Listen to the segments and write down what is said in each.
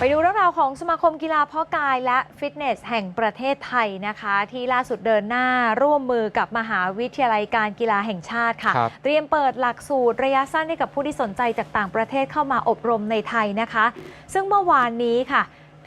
ไปดูเรื่องราวของสมาคมกีฬาเพาะกายและฟิตเนสแห่งประเทศไทยนะคะ ที่ล่าสุดเดินหน้าร่วมมือกับมหาวิทยาลัยการกีฬาแห่งชาติค่ะครับเตรียมเปิดหลักสูตรระยะสั้นให้กับผู้ที่สนใจจากต่างประเทศเข้ามาอบรมในไทยนะคะ ซึ่งเมื่อวานนี้ค่ะ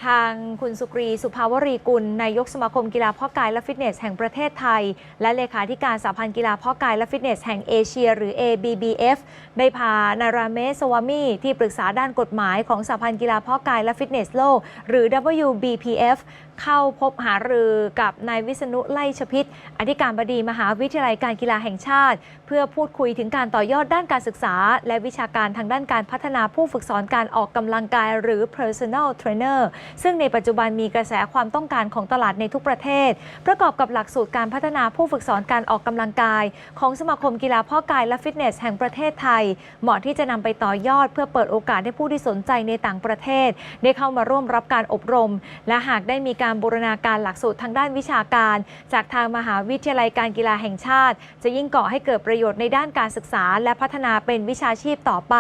ทางคุณสุกรีสุภาวรีกุลนายกสมาคมกีฬาพาะกายและฟิตเนสแห่งประเทศไทย และเลขาธิการสหพันธ์กีฬาพาะกายและฟิตเนสแห่งเอเชีย หรือ ABBF ได้พานารามเมสวามีที่ปรึกษาด้านกฎหมายของสหพันธ์กีฬาพาะกายและฟิตเนสโลก หรือ WBPF เข้าพบหารือกับนายวิษณุไล่ชพิษอธิการบดีมหาวิทยาลัยการกีฬาแห่งชาติ เพื่อพูดคุยถึงการต่อยอดด้านการศึกษา และวิชาการทางด้านการพัฒนาผู้ฝึกสอนการออกกำลังกายหรือ personal trainer ซึ่งในปัจจุบันมีกระแสความต้องการของตลาดในทุกประเทศ ประกอบกับหลักสูตรการพัฒนาผู้ฝึกสอนการออกกำลังกาย ของสมาคมกีฬาพาะกายและฟิตเนสแห่งประเทศไทย เหมาะที่จะนำไปต่อยอด เพื่อเปิดโอกาสให้ผู้ที่สนใจในต่างประเทศ ได้เข้ามาร่วมรับการอบรม และหากได้มีการบูรณาการหลักสูตรทางด้านวิชาการ จากทางมหาวิทยาลัยการกีฬาแห่งชาติ จะยิ่งก่อให้เกิดประโยชน์ในด้านการศึกษา และพัฒนาเป็นวิชาชีพต่อไป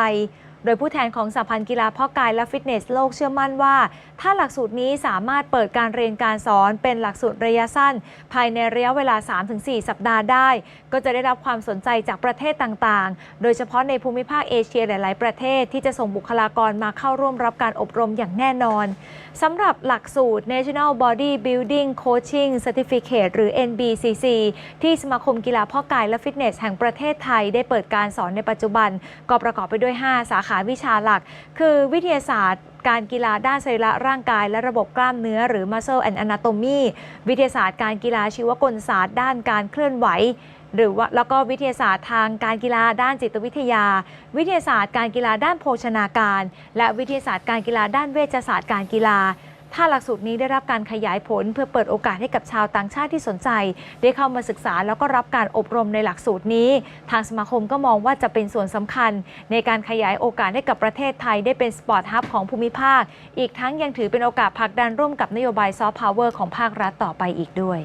โดยผู้แทนของสหพันธ์กีฬาพาะกายและฟิตเนสโลกเชื่อมั่นว่า ถ้าหลักสูตรนี้สามารถเปิดการเรียนการสอนเป็นหลักสูตรระยะสั้น ภายในระยะเวลา 3-4 สัปดาห์ได้ ก็จะได้รับความสนใจจากประเทศต่างๆ โดยเฉพาะในภูมิภาคเอเชียหลาย ๆ ประเทศที่จะส่งบุคลากรมาเข้าร่วมรับการอบรมอย่างแน่นอนสำหรับหลักสูตร National Body Building Coaching Certificate หรือ NBCC ที่สมาคมกีฬาพาะกายและฟิตเนสแห่งประเทศไทยได้เปิดการสอนในปัจจุบัน ก็ประกอบไปด้วย 5 สาขาวิชาหลัก คือวิทยาศาสตร์การกีฬาด้านสรีระร่างกายและระบบกล้ามเนื้อหรือ Muscle and Anatomy วิทยาศาสตร์การกีฬาชีวกลศาสตร์ด้านการเคลื่อนไหว หรือว่าแล้วก็วิทยาศาสตร์ทางการกีฬาด้านจิตวิทยา วิทยาศาสตร์การกีฬาด้านโภชนาการ และวิทยาศาสตร์การกีฬาด้านเวชศาสตร์การกีฬา ถ้าหลักสูตรนี้ได้รับการขยายผล เพื่อเปิดโอกาสให้กับชาวต่างชาติที่สนใจ ได้เข้ามาศึกษาแล้วก็รับการอบรมในหลักสูตรนี้ ทางสมาคมก็มองว่าจะเป็นส่วนสำคัญ ในการขยายโอกาสให้กับประเทศไทยได้เป็นสปอร์ตฮับของภูมิภาค อีกทั้งยังถือเป็นโอกาสผลักดันร่วมกับนโยบายซอฟต์พาวเวอร์ของภาครัฐต่อไปอีกด้วย